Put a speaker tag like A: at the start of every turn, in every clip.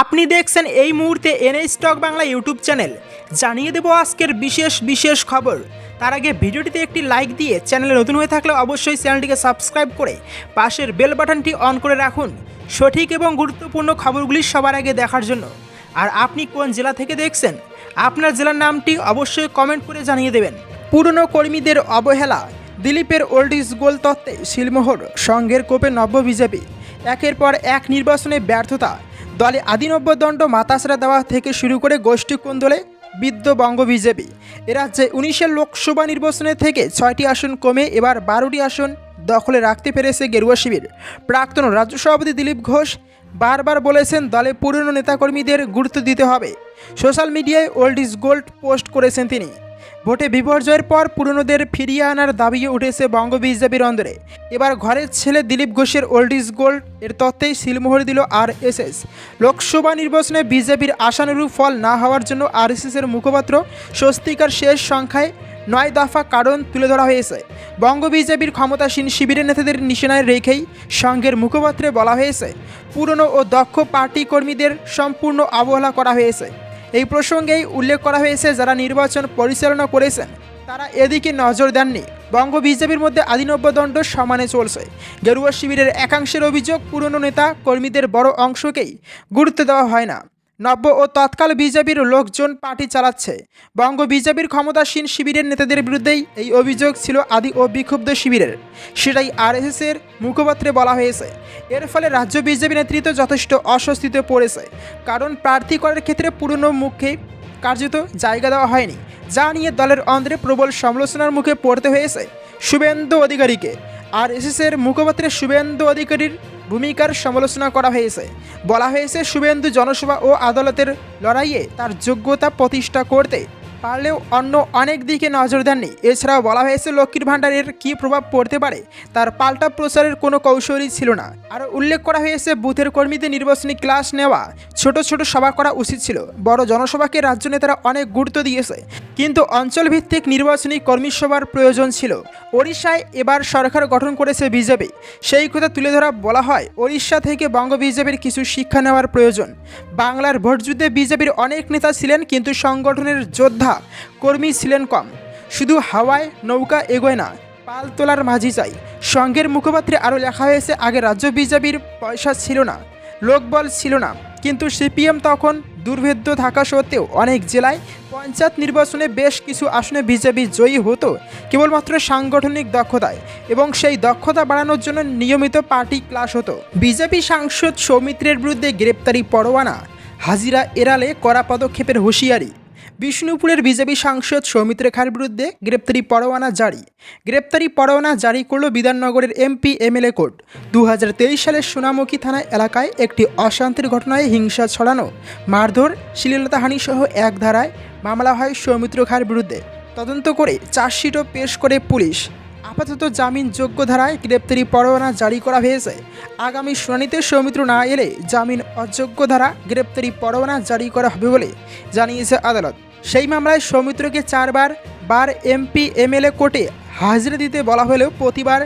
A: আপনি দেখছেন এই মুহূর্তে NA stock Bangla YouTube channel জানিয়ে দেব আজকের বিশেষ বিশেষ খবর তার আগে ভিডিওটিতে একটি লাইক দিয়ে চ্যানেলে নতুন হয়ে থাকলে অবশ্যই চ্যানেলটিকে সাবস্ক্রাইব করে পাশের বেল বাটনটি অন করে রাখুন সঠিক এবং গুরুত্বপূর্ণ খবরগুলি সবার আগে দেখার জন্য আর আপনি কোন জেলা থেকে দেখছেন আপনার জেলার নামটি অবশ্যই কমেন্ট করে জানিয়ে দেবেন পুরনো কর্মীদের অবহেলা দিলীপের ওল্ড ইজ গোল তত্ত্বে শিলমোহর সংঘের কোপে নব্য বিজেপি একের পর এক নির্বাচনে ব্যর্থতা দলে আদিনব্যদণ্ড মাতাসরা দেওয়া থেকে শুরু করে গোষ্ঠী কোন্দলে বিদ্য বঙ্গ বিজেপি এরাজ্যে উনিশের লোকসভা নির্বাচনে থেকে ছয়টি আসন কমে এবার বারোটি আসন দখলে রাখতে পেরেছে গেরুয়া শিবির প্রাক্তন রাজ্য সভাপতি দিলীপ ঘোষ বারবার বলেছেন দলে পুরনো নেতাকর্মীদের গুরুত্ব দিতে হবে সোশ্যাল মিডিয়ায় ওল্ড ইজ গোল্ড পোস্ট করেছেন তিনি ভোটে বিপর্যয়ের পর পুরনোদের ফিরিয়ে আনার দাবি উঠেছে বঙ্গ বিজেপির অন্দরে এবার ঘরের ছেলে দিলীপ ঘোষের ওল্ড ইজ গোল্ড এর তত্ত্বেই সিলমোহর দিল আরএসএস লোকসভা নির্বাচনে বিজেপির আশানুরূপ ফল না হওয়ার জন্য আর এর মুখপাত্র স্বস্তিকার শেষ সংখ্যায় নয় দফা কারণ তুলে ধরা হয়েছে বঙ্গ বিজেপির ক্ষমতাসীন শিবিরের নেতাদের নিশানায় রেখেই সংঘের মুখপাত্রে বলা হয়েছে পুরনো ও দক্ষ পার্টি কর্মীদের সম্পূর্ণ অবহেলা করা হয়েছে এই প্রসঙ্গেই উল্লেখ করা হয়েছে যারা নির্বাচন পরিচালনা করেছেন তারা এদিকে নজর দেননি বঙ্গ বিজেপির মধ্যে দণ্ড সমানে চলছে গেরুয়া শিবিরের একাংশের অভিযোগ পুরনো নেতা কর্মীদের বড় অংশকেই গুরুত্ব দেওয়া হয় না নব্য ও তৎকাল বিজেপির লোকজন পার্টি চালাচ্ছে বঙ্গ বিজেপির ক্ষমতাসীন শিবিরের নেতাদের বিরুদ্ধেই এই অভিযোগ ছিল আদি ও বিক্ষুব্ধ শিবিরের সেটাই আরএসএসের মুখপাত্রে বলা হয়েছে এর ফলে রাজ্য বিজেপি নেতৃত্ব যথেষ্ট অস্বস্তিতে পড়েছে কারণ প্রার্থী করার ক্ষেত্রে পুরনো মুখে কার্যত জায়গা দেওয়া হয়নি যা নিয়ে দলের অন্ধ্রে প্রবল সমালোচনার মুখে পড়তে হয়েছে শুভেন্দু অধিকারীকে আর এসএসের মুখপাত্রে শুভেন্দু অধিকারীর ভূমিকার সমালোচনা করা হয়েছে বলা হয়েছে শুভেন্দু জনসভা ও আদালতের লড়াইয়ে তার যোগ্যতা প্রতিষ্ঠা করতে পারলেও অন্য অনেক দিকে নজর দেননি এছাড়াও বলা হয়েছে লক্ষ্মীর ভাণ্ডারের কী প্রভাব পড়তে পারে তার পাল্টা প্রচারের কোনো কৌশলই ছিল না আর উল্লেখ করা হয়েছে বুথের কর্মীদের নির্বাচনী ক্লাস নেওয়া ছোট ছোট সভা করা উচিত ছিল বড় জনসভাকে রাজ্য নেতারা অনেক গুরুত্ব দিয়েছে কিন্তু অঞ্চলভিত্তিক নির্বাচনী কর্মী সভার প্রয়োজন ছিল ওড়িশায় এবার সরকার গঠন করেছে বিজেপি সেই কথা তুলে ধরা বলা হয় ওড়িশা থেকে বঙ্গ বিজেপির কিছু শিক্ষা নেওয়ার প্রয়োজন বাংলার ভোটযুদ্ধে বিজেপির অনেক নেতা ছিলেন কিন্তু সংগঠনের যোদ্ধা বাধা কর্মী ছিলেন কম শুধু হাওয়ায় নৌকা এগোয় না পাল তোলার মাঝি চাই সঙ্গের মুখপাত্রে আরও লেখা হয়েছে আগে রাজ্য বিজেপির পয়সা ছিল না লোকবল ছিল না কিন্তু সিপিএম তখন দুর্ভেদ্য থাকা সত্ত্বেও অনেক জেলায় পঞ্চায়েত নির্বাচনে বেশ কিছু আসনে বিজেপি জয়ী হতো কেবলমাত্র সাংগঠনিক দক্ষতায় এবং সেই দক্ষতা বাড়ানোর জন্য নিয়মিত পার্টি ক্লাস হতো বিজেপি সাংসদ সৌমিত্রের বিরুদ্ধে গ্রেপ্তারি পরোয়ানা হাজিরা এড়ালে কড়া পদক্ষেপের হুঁশিয়ারি বিষ্ণুপুরের বিজেপি সাংসদ সৌমিত্র খার বিরুদ্ধে গ্রেপ্তারি পরোয়ানা জারি গ্রেপ্তারি পরোয়ানা জারি করল বিধাননগরের এমপি এমএলএ কোর্ট দু সালের সোনামুখী থানা এলাকায় একটি অশান্তির ঘটনায় হিংসা ছড়ানো মারধর সহ এক ধারায় মামলা হয় সৌমিত্র খার বিরুদ্ধে তদন্ত করে চার্জশিটও পেশ করে পুলিশ আপাতত জামিন যোগ্য ধারায় গ্রেপ্তারি পরোয়ানা জারি করা হয়েছে আগামী শুনানিতে সৌমিত্র না এলে জামিন অযোগ্য ধারা গ্রেপ্তারি পরোয়ানা জারি করা হবে বলে জানিয়েছে আদালত সেই মামলায় সৌমিত্রকে চারবার বার এমপি এমএলএ কোর্টে হাজিরা দিতে বলা হলেও প্রতিবার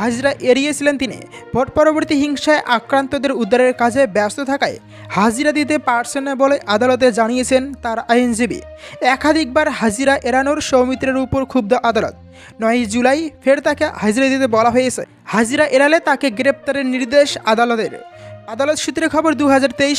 A: হাজিরা এড়িয়েছিলেন তিনি ভোট পরবর্তী হিংসায় আক্রান্তদের উদ্ধারের কাজে ব্যস্ত থাকায় হাজিরা দিতে পারছেন না বলে আদালতে জানিয়েছেন তার আইনজীবী একাধিকবার হাজিরা এড়ানোর সৌমিত্রের উপর ক্ষুব্ধ আদালত নয় জুলাই ফের তাকে হাজিরা দিতে বলা হয়েছে হাজিরা এড়ালে তাকে গ্রেপ্তারের নির্দেশ আদালতের আদালত সূত্রে খবর দু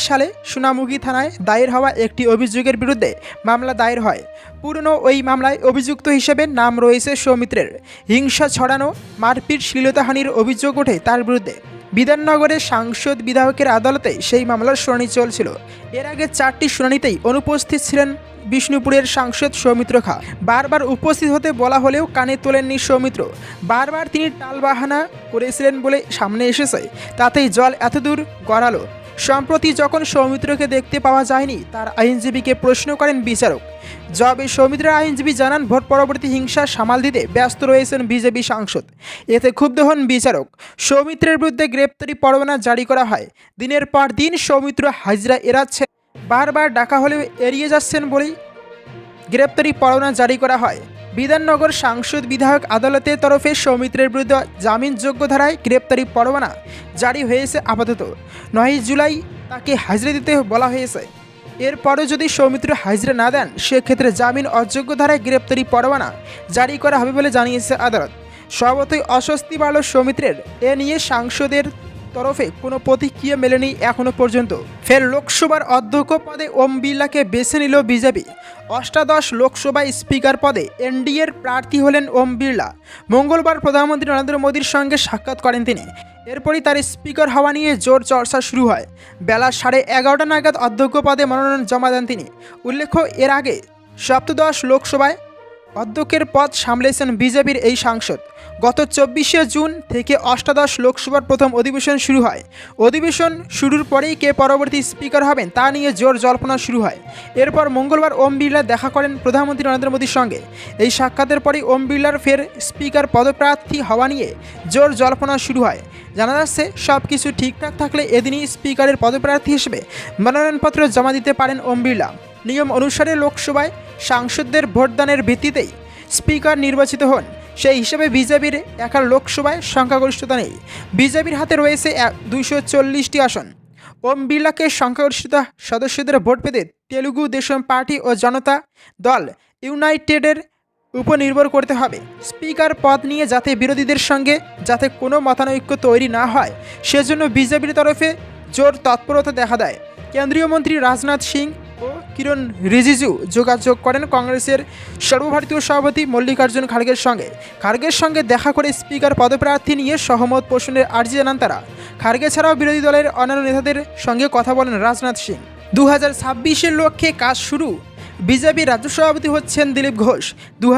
A: সালে সোনামুখী থানায় দায়ের হওয়া একটি অভিযোগের বিরুদ্ধে মামলা দায়ের হয় পুরনো ওই মামলায় অভিযুক্ত হিসেবে নাম রয়েছে সৌমিত্রের হিংসা ছড়ানো মারপিট শ্লীলতাহানির অভিযোগ ওঠে তার বিরুদ্ধে বিধাননগরের সাংসদ বিধায়কের আদালতে সেই মামলার শুনানি চলছিল এর আগে চারটি শুনানিতেই অনুপস্থিত ছিলেন বিষ্ণুপুরের সাংসদ সৌমিত্র খা বারবার উপস্থিত হতে বলা হলেও কানে তোলেননি সৌমিত্র বারবার তিনি টালবাহানা করেছিলেন বলে সামনে এসেছে তাতেই জল এতদূর গড়ালো সম্প্রতি যখন সৌমিত্রকে দেখতে পাওয়া যায়নি তার আইনজীবীকে প্রশ্ন করেন বিচারক জবে সৌমিত্রের আইনজীবী জানান ভোট পরবর্তী হিংসা সামাল দিতে ব্যস্ত রয়েছেন বিজেপি সাংসদ এতে ক্ষুব্ধ হন বিচারক সৌমিত্রের বিরুদ্ধে গ্রেপ্তারি পরোয়ানা জারি করা হয় দিনের পর দিন সৌমিত্র হাজিরা এড়াচ্ছেন বারবার ডাকা হলেও এড়িয়ে যাচ্ছেন বলেই গ্রেপ্তারি পরোয়ানা জারি করা হয় বিধাননগর সাংসদ বিধায়ক আদালতের তরফে সৌমিত্রের বিরুদ্ধে জামিনযোগ্য ধারায় গ্রেপ্তারি পরোয়ানা জারি হয়েছে আপাতত নয় জুলাই তাকে হাজিরা দিতে বলা হয়েছে এরপরও যদি সৌমিত্র হাজিরা না দেন সেক্ষেত্রে জামিন অযোগ্য ধারায় গ্রেপ্তারি পরোয়ানা জারি করা হবে বলে জানিয়েছে আদালত স্বভাবতই অস্বস্তি বাড়ল সৌমিত্রের এ নিয়ে সাংসদের তরফে কোনো প্রতিক্রিয়া মেলেনি এখনও পর্যন্ত ফের লোকসভার অধ্যক্ষ পদে ওম বিড়লাকে বেছে নিল বিজেপি অষ্টাদশ লোকসভা স্পিকার পদে এনডিএর প্রার্থী হলেন ওম বিড়লা মঙ্গলবার প্রধানমন্ত্রী নরেন্দ্র মোদীর সঙ্গে সাক্ষাৎ করেন তিনি এরপরই তার স্পিকার হওয়া নিয়ে জোর চর্চা শুরু হয় বেলা সাড়ে এগারোটা নাগাদ অধ্যক্ষ পদে মনোনয়ন জমা দেন তিনি উল্লেখ্য এর আগে সপ্তদশ লোকসভায় অধ্যক্ষের পদ সামলেছেন বিজেপির এই সাংসদ গত চব্বিশে জুন থেকে অষ্টাদশ লোকসভার প্রথম অধিবেশন শুরু হয় অধিবেশন শুরুর পরেই কে পরবর্তী স্পিকার হবেন তা নিয়ে জোর জল্পনা শুরু হয় এরপর মঙ্গলবার ওম বিড়লা দেখা করেন প্রধানমন্ত্রী নরেন্দ্র মোদীর সঙ্গে এই সাক্ষাতের পরেই ওম বিড়লার ফের স্পিকার পদপ্রার্থী হওয়া নিয়ে জোর জল্পনা শুরু হয় জানা যাচ্ছে সব কিছু ঠিকঠাক থাকলে এদিনই স্পিকারের পদপ্রার্থী হিসেবে মনোনয়নপত্র জমা দিতে পারেন ওম বিড়লা নিয়ম অনুসারে লোকসভায় সাংসদদের ভোটদানের ভিত্তিতেই স্পিকার নির্বাচিত হন সেই হিসাবে বিজেপির একা লোকসভায় সংখ্যাগরিষ্ঠতা নেই বিজেপির হাতে রয়েছে দুইশো চল্লিশটি আসন ওম বিড়লাকে সংখ্যাগরিষ্ঠতা সদস্যদের ভোট পেতে তেলুগু দেশম পার্টি ও জনতা দল ইউনাইটেডের উপর নির্ভর করতে হবে স্পিকার পদ নিয়ে যাতে বিরোধীদের সঙ্গে যাতে কোনো মতানৈক্য তৈরি না হয় সেজন্য বিজেপির তরফে জোর তৎপরতা দেখা দেয় কেন্দ্রীয় মন্ত্রী রাজনাথ সিং কিরণ রিজিজু যোগাযোগ করেন কংগ্রেসের সর্বভারতীয় সভাপতি মল্লিকার্জুন খার্গের সঙ্গে খার্গের সঙ্গে দেখা করে স্পিকার পদপ্রার্থী নিয়ে সহমত পোষণের আর্জি জানান তারা খার্গে ছাড়াও বিরোধী দলের অন্যান্য নেতাদের সঙ্গে কথা বলেন রাজনাথ সিং দু হাজার লক্ষ্যে কাজ শুরু বিজেপির রাজ্য সভাপতি হচ্ছেন দিলীপ ঘোষ দু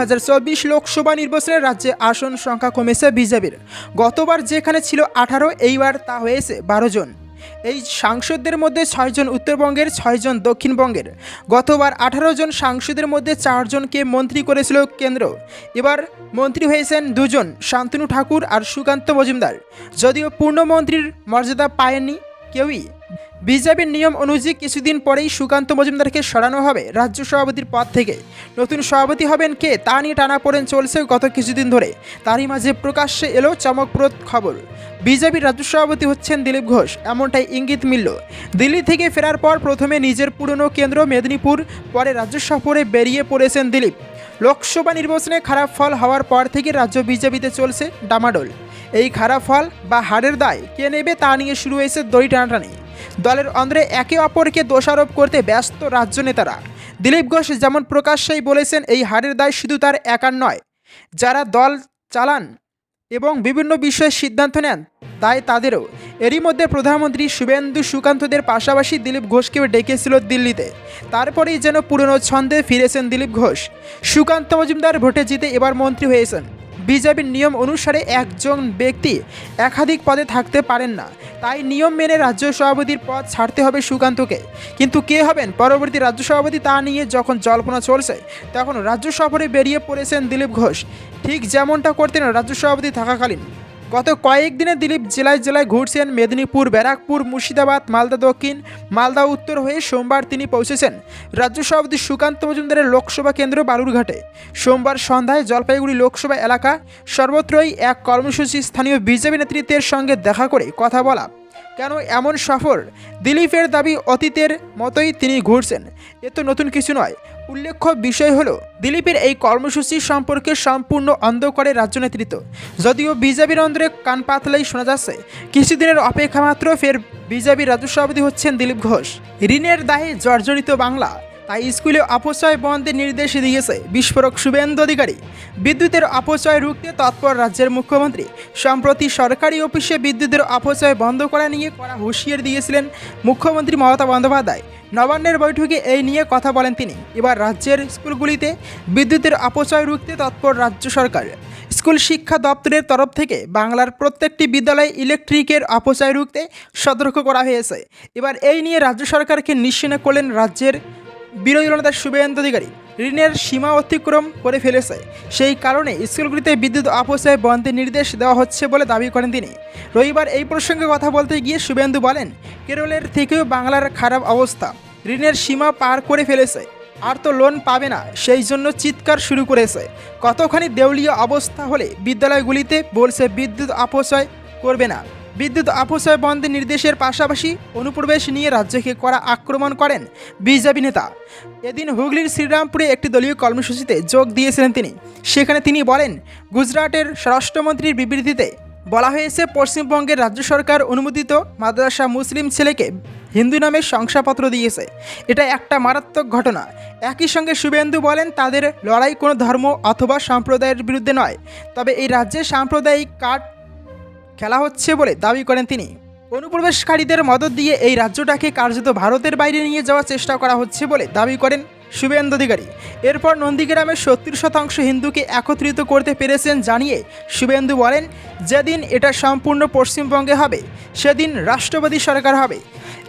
A: লোকসভা নির্বাচনে রাজ্যে আসন সংখ্যা কমেছে বিজেপির গতবার যেখানে ছিল আঠারো এইবার তা হয়েছে বারো জন এই সাংসদদের মধ্যে ছয়জন উত্তরবঙ্গের ছয়জন দক্ষিণবঙ্গের গতবার আঠারো জন সাংসদের মধ্যে চারজনকে মন্ত্রী করেছিল কেন্দ্র এবার মন্ত্রী হয়েছেন দুজন শান্তনু ঠাকুর আর সুকান্ত মজুমদার যদিও পূর্ণমন্ত্রীর মর্যাদা পায়নি কেউই বিজেপির নিয়ম অনুযায়ী কিছুদিন পরেই সুকান্ত মজুমদারকে সরানো হবে রাজ্য সভাপতির পদ থেকে নতুন সভাপতি হবেন কে তা নিয়ে টানা পড়েন চলছে গত কিছুদিন ধরে তারই মাঝে প্রকাশ্যে এলো চমকপ্রদ খবর বিজেপির রাজ্য সভাপতি হচ্ছেন দিলীপ ঘোষ এমনটাই ইঙ্গিত মিলল দিল্লি থেকে ফেরার পর প্রথমে নিজের পুরনো কেন্দ্র মেদিনীপুর পরে রাজ্য সফরে বেরিয়ে পড়েছেন দিলীপ লোকসভা নির্বাচনে খারাপ ফল হওয়ার পর থেকে রাজ্য বিজেপিতে চলছে ডামাডোল এই খারাপ ফল বা হারের দায় কে নেবে তা নিয়ে শুরু হয়েছে দড়ি টানাটানি দলের অন্দরে একে অপরকে দোষারোপ করতে ব্যস্ত রাজ্য নেতারা দিলীপ ঘোষ যেমন প্রকাশ্যেই বলেছেন এই হারের দায় শুধু তার একার নয় যারা দল চালান এবং বিভিন্ন বিষয়ে সিদ্ধান্ত নেন তাই তাদেরও এরই মধ্যে প্রধানমন্ত্রী শুভেন্দু সুকান্তদের পাশাপাশি দিলীপ ঘোষকেও ডেকেছিল দিল্লিতে তারপরেই যেন পুরনো ছন্দে ফিরেছেন দিলীপ ঘোষ সুকান্ত মজুমদার ভোটে জিতে এবার মন্ত্রী হয়েছেন বিজেপির নিয়ম অনুসারে একজন ব্যক্তি একাধিক পদে থাকতে পারেন না তাই নিয়ম মেনে রাজ্য সভাপতির পদ ছাড়তে হবে সুকান্তকে কিন্তু কে হবেন পরবর্তী রাজ্য সভাপতি তা নিয়ে যখন জল্পনা চলছে তখন রাজ্য সফরে বেরিয়ে পড়েছেন দিলীপ ঘোষ ঠিক যেমনটা করতেন রাজ্য সভাপতি থাকাকালীন গত কয়েকদিনে দিলীপ জেলায় জেলায় ঘুরছেন মেদিনীপুর ব্যারাকপুর মুর্শিদাবাদ মালদা দক্ষিণ মালদা উত্তর হয়ে সোমবার তিনি পৌঁছেছেন রাজ্য সভাপতি সুকান্ত মজুমদারের লোকসভা কেন্দ্র বালুরঘাটে সোমবার সন্ধ্যায় জলপাইগুড়ি লোকসভা এলাকা সর্বত্রই এক কর্মসূচি স্থানীয় বিজেপি নেতৃত্বের সঙ্গে দেখা করে কথা বলা কেন এমন সফর দিলীপের দাবি অতীতের মতোই তিনি ঘুরছেন এ তো নতুন কিছু নয় উল্লেখ্য বিষয় হলো দিলীপের এই কর্মসূচি সম্পর্কে সম্পূর্ণ অন্ধ করে রাজ্য নেতৃত্ব যদিও বিজেপির অন্ধরে কান পাতলাই শোনা যাচ্ছে কিছুদিনের অপেক্ষা মাত্র ফের বিজেপির রাজ্য সভাপতি হচ্ছেন দিলীপ ঘোষ ঋণের দায়ে জর্জরিত বাংলা তাই স্কুলে অপচয় বন্ধের নির্দেশ দিয়েছে বিস্ফোরক শুভেন্দু অধিকারী বিদ্যুতের অপচয় রুখতে তৎপর রাজ্যের মুখ্যমন্ত্রী সম্প্রতি সরকারি অফিসে বিদ্যুতের অপচয় বন্ধ করা নিয়ে করা হুঁশিয়ার দিয়েছিলেন মুখ্যমন্ত্রী মমতা বন্দ্যোপাধ্যায় নবান্নের বৈঠকে এই নিয়ে কথা বলেন তিনি এবার রাজ্যের স্কুলগুলিতে বিদ্যুতের অপচয় রুখতে তৎপর রাজ্য সরকার স্কুল শিক্ষা দপ্তরের তরফ থেকে বাংলার প্রত্যেকটি বিদ্যালয়ে ইলেকট্রিকের অপচয় রুখতে সতর্ক করা হয়েছে এবার এই নিয়ে রাজ্য সরকারকে নিশ্চিন্ন করলেন রাজ্যের বিরোধী দলনেতা শুভেন্দু অধিকারী ঋণের সীমা অতিক্রম করে ফেলেছে সেই কারণে স্কুলগুলিতে বিদ্যুৎ অপচয় বন্ধের নির্দেশ দেওয়া হচ্ছে বলে দাবি করেন তিনি রবিবার এই প্রসঙ্গে কথা বলতে গিয়ে শুভেন্দু বলেন কেরলের থেকেও বাংলার খারাপ অবস্থা ঋণের সীমা পার করে ফেলেছে আর তো লোন পাবে না সেই জন্য চিৎকার শুরু করেছে কতখানি দেউলীয় অবস্থা হলে বিদ্যালয়গুলিতে বলছে বিদ্যুৎ অপচয় করবে না বিদ্যুৎ অপচয় বন্ধে নির্দেশের পাশাপাশি অনুপ্রবেশ নিয়ে রাজ্যকে করা আক্রমণ করেন বিজেপি নেতা এদিন হুগলির শ্রীরামপুরে একটি দলীয় কর্মসূচিতে যোগ দিয়েছিলেন তিনি সেখানে তিনি বলেন গুজরাটের স্বরাষ্ট্রমন্ত্রীর বিবৃতিতে বলা হয়েছে পশ্চিমবঙ্গের রাজ্য সরকার অনুমোদিত মাদ্রাসা মুসলিম ছেলেকে হিন্দু নামের শংসাপত্র দিয়েছে এটা একটা মারাত্মক ঘটনা একই সঙ্গে শুভেন্দু বলেন তাদের লড়াই কোনো ধর্ম অথবা সম্প্রদায়ের বিরুদ্ধে নয় তবে এই রাজ্যে সাম্প্রদায়িক কাঠ খেলা হচ্ছে বলে দাবি করেন তিনি অনুপ্রবেশকারীদের মদত দিয়ে এই রাজ্যটাকে কার্যত ভারতের বাইরে নিয়ে যাওয়ার চেষ্টা করা হচ্ছে বলে দাবি করেন শুভেন্দু অধিকারী এরপর নন্দীগ্রামের সত্তর শতাংশ হিন্দুকে একত্রিত করতে পেরেছেন জানিয়ে শুভেন্দু বলেন যেদিন এটা সম্পূর্ণ পশ্চিমবঙ্গে হবে সেদিন রাষ্ট্রবাদী সরকার হবে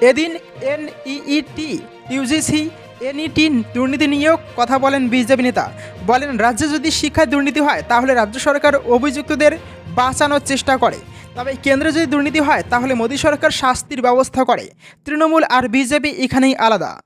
A: এদিন এনইইটি ইউজিসি এনইটি দুর্নীতি নিয়েও কথা বলেন বিজেপি নেতা বলেন রাজ্যে যদি শিক্ষায় দুর্নীতি হয় তাহলে রাজ্য সরকার অভিযুক্তদের বাঁচানোর চেষ্টা করে তবে কেন্দ্রে যদি দুর্নীতি হয় তাহলে মোদী সরকার শাস্তির ব্যবস্থা করে তৃণমূল আর বিজেপি এখানেই আলাদা